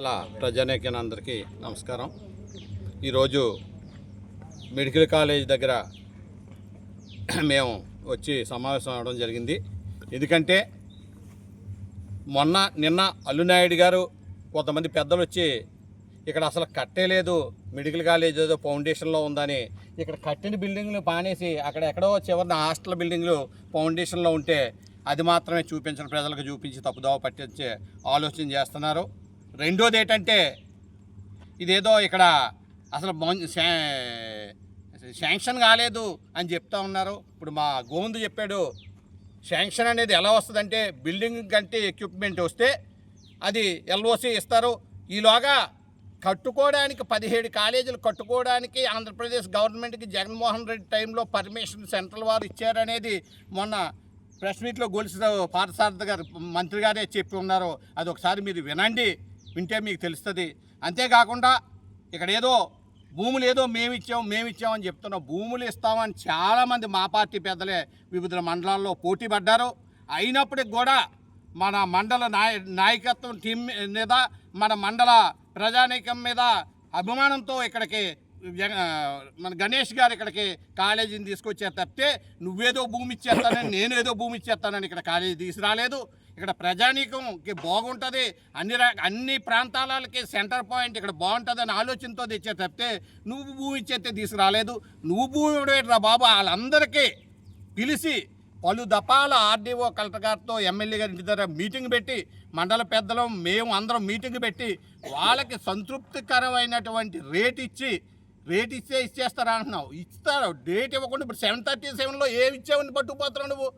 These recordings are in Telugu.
అలా ప్రజానేకనందరికీ నమస్కారం. ఈరోజు మెడికల్ కాలేజ్ దగ్గర మేము వచ్చి సమావేశం అవడం జరిగింది. ఎందుకంటే మొన్న నిన్న అల్లునాయుడు గారు కొంతమంది పెద్దలు వచ్చి ఇక్కడ అసలు కట్టేలేదు మెడికల్ కాలేజ్ ఏదో ఫౌండేషన్లో ఉందని ఇక్కడ కట్టిన బిల్డింగ్లు పానేసి అక్కడ ఎక్కడో చివరిన హాస్టల్ బిల్డింగ్లు ఫౌండేషన్లో ఉంటే అది మాత్రమే చూపించిన ప్రజలకు చూపించి తప్పుదోవ పట్టించే ఆలోచన చేస్తున్నారు. రెండోది ఏంటంటే ఇదేదో ఇక్కడ అసలు శాంక్షన్ కాలేదు అని చెప్తా ఉన్నారు. ఇప్పుడు మా గోవింద్ చెప్పాడు శాంక్షన్ అనేది ఎలా వస్తుందంటే బిల్డింగ్ కంటే ఎక్విప్మెంట్ వస్తే అది ఎల్ఓసి ఇస్తారు. ఈలోగా కట్టుకోవడానికి పదిహేడు కాలేజీలు కట్టుకోవడానికి ఆంధ్రప్రదేశ్ గవర్నమెంట్కి జగన్మోహన్ రెడ్డి టైంలో పర్మిషన్ సెంట్రల్ వారు ఇచ్చారనేది మొన్న ప్రెస్ మీట్లో గొలుసు పార్థసారథి గారు మంత్రి గారే చెప్పి ఉన్నారు. అది ఒకసారి మీరు వినండి. వింటే మీకు తెలుస్తుంది. అంతేకాకుండా ఇక్కడ ఏదో భూములు ఏదో మేము ఇచ్చాం మేము ఇచ్చామని చెప్తున్నాం భూములు ఇస్తామని చాలామంది మా పార్టీ పెద్దలే వివిధ మండలాల్లో పోటీ పడ్డారు. అయినప్పటికి కూడా మన మండల నాయ నాయకత్వం టీం మీద మన మండల ప్రజానీకం మీద అభిమానంతో ఇక్కడికి మన గణేష్ గారు ఇక్కడికి కాలేజీని తీసుకొచ్చారు తప్పితే నువ్వేదో భూమి ఇచ్చేస్తానని నేనేదో భూమి ఇచ్చేస్తానని ఇక్కడ కాలేజీ తీసుకురాలేదు. ఇక్కడ ప్రజానీకంకి బాగుంటుంది. అన్ని రా అన్ని ప్రాంతాలకి సెంటర్ పాయింట్ ఇక్కడ బాగుంటుందని ఆలోచనతో తెచ్చారు తప్పితే నువ్వు భూమి ఇచ్చేస్తే తీసుకురాలేదు. నువ్వు భూమి ఇవ్వడం రా బాబు? వాళ్ళందరికీ పిలిచి పలు దఫాల ఆర్డీఓ కలెక్టర్ గారితో ఎమ్మెల్యే గారి ఇంటి దగ్గర మీటింగ్ పెట్టి మండల పెద్దలు మేము అందరం మీటింగ్ పెట్టి వాళ్ళకి సంతృప్తికరమైనటువంటి రేట్ ఇచ్చి రేట్ ఇచ్చే ఇచ్చేస్తారా అంటున్నావు. ఇస్తారు? డేట్ ఇవ్వకుండా ఇప్పుడు సెవెన్ థర్టీ సెవెన్లో ఏమి ఇచ్చావని పట్టుకుపోతున్నావు నువ్వు.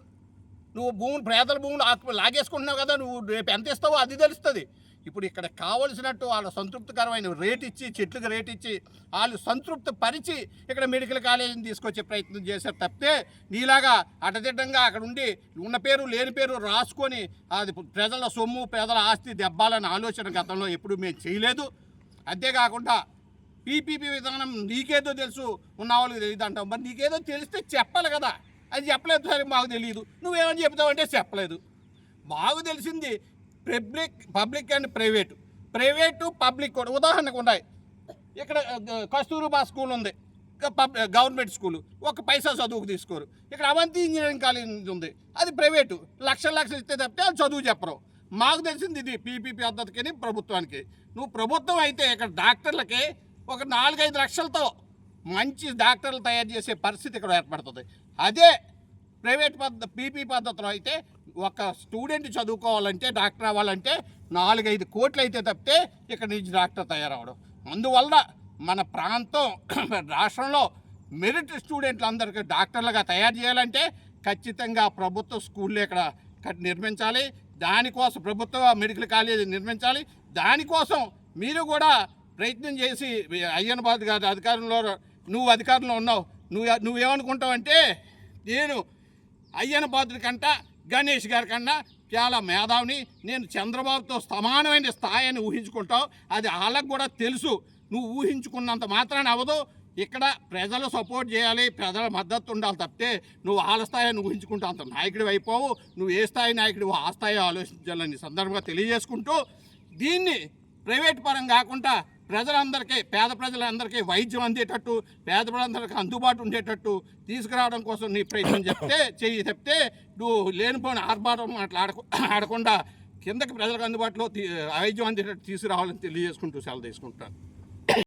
నువ్వు భూములు పేదల భూములు లాగేసుకుంటున్నావు కదా నువ్వు రేపు ఎంత ఇస్తావో అది తెలుస్తుంది. ఇప్పుడు ఇక్కడ కావలసినట్టు వాళ్ళ సంతృప్తికరమైన రేట్ ఇచ్చి చెట్లకు రేట్ ఇచ్చి వాళ్ళు సంతృప్తి పరిచి ఇక్కడ మెడికల్ కాలేజీని తీసుకొచ్చే ప్రయత్నం చేశారు తప్పితే నీలాగా అటదిడ్డంగా అక్కడ ఉండి ఉన్న పేరు లేని పేరు రాసుకొని అది ప్రజల సొమ్ము ప్రజల ఆస్తి దెబ్బాలనే ఆలోచన గతంలో ఎప్పుడు మేము చేయలేదు. అంతేకాకుండా పీపీపీ విధానం నీకేదో తెలుసు ఉన్న వాళ్ళకి తెలియదు అంటావు. మరి నీకేదో తెలిస్తే చెప్పాలి కదా. అది చెప్పలేదు సరే మాకు తెలియదు నువ్వేమని చెప్తావంటే చెప్పలేదు. మాకు తెలిసింది public public and private. Private public కూడా ఉదాహరణకు ఉన్నాయి. ఇక్కడ కస్తూరుబా స్కూల్ ఉంది. పబ్ గవర్నమెంట్ స్కూల్. ఒక పైసా చదువుకు తీసుకోరు. ఇక్కడ అవంతి ఇంజనీరింగ్ కాలేజ్ ఉంది. అది ప్రైవేటు. లక్షల లక్షలు ఇస్తే తప్పితే అది చదువు చెప్పరు. మాకు తెలిసింది ఇది పీపీపీ పద్ధతికి ప్రభుత్వానికి. నువ్వు ప్రభుత్వం అయితే ఇక్కడ డాక్టర్లకి ఒక నాలుగైదు లక్షలతో మంచి డాక్టర్లు తయారు చేసే పరిస్థితి ఇక్కడ ఏర్పడుతుంది. అదే ప్రైవేట్ పద్ధ పీపీ పద్ధతిలో అయితే ఒక స్టూడెంట్ చదువుకోవాలంటే డాక్టర్ అవ్వాలంటే నాలుగైదు కోట్లు అయితే తప్పితే ఇక్కడ నుంచి డాక్టర్ తయారవడం అందువల్ల మన ప్రాంతం రాష్ట్రంలో మెరిట్ స్టూడెంట్లు అందరికీ డాక్టర్లుగా తయారు చేయాలంటే ఖచ్చితంగా ప్రభుత్వ స్కూళ్ళు ఇక్కడ నిర్మించాలి. దానికోసం ప్రభుత్వ మెడికల్ కాలేజీ నిర్మించాలి. దానికోసం మీరు కూడా ప్రయత్నం చేసి అయ్యనబాద్ కాదు అధికారంలో నువ్వు అధికారంలో ఉన్నావు నువ్వు నువ్వేమనుకుంటావంటే నేను అయ్యన బాధ్యుడి కంట గణేష్ గారి కన్నా చాలా మేధావిని నేను చంద్రబాబుతో సమానమైన స్థాయిని ఊహించుకుంటావు అది వాళ్ళకు కూడా తెలుసు. నువ్వు ఊహించుకున్నంత మాత్రాన అవ్వదు. ఇక్కడ ప్రజలు సపోర్ట్ చేయాలి ప్రజల మద్దతు ఉండాలి తప్పితే నువ్వు వాళ్ళ స్థాయిని ఊహించుకుంటూ అంత నాయకుడు అయిపోవు. నువ్వు ఏ స్థాయి నాయకుడు ఆ స్థాయి ఆలోచించాలని సందర్భంగా తెలియజేసుకుంటూ దీన్ని ప్రైవేట్ పరం కాకుండా ప్రజలందరికీ పేద ప్రజలందరికీ వైద్యం అందేటట్టు పేద ప్రజలందరికీ అందుబాటు ఉండేటట్టు తీసుకురావడం కోసం నీ ప్రయత్నం చెప్తే చెయ్యి చెప్తే నువ్వు లేనిపోయిన ఆర్భాటం అట్లా ఆడకు ఆడకుండా కిందకి ప్రజలకు అందుబాటులో తీ- వైద్యం అందేటట్టు తీసుకురావాలని తెలియజేసుకుంటూ సెలవు తీసుకుంటాను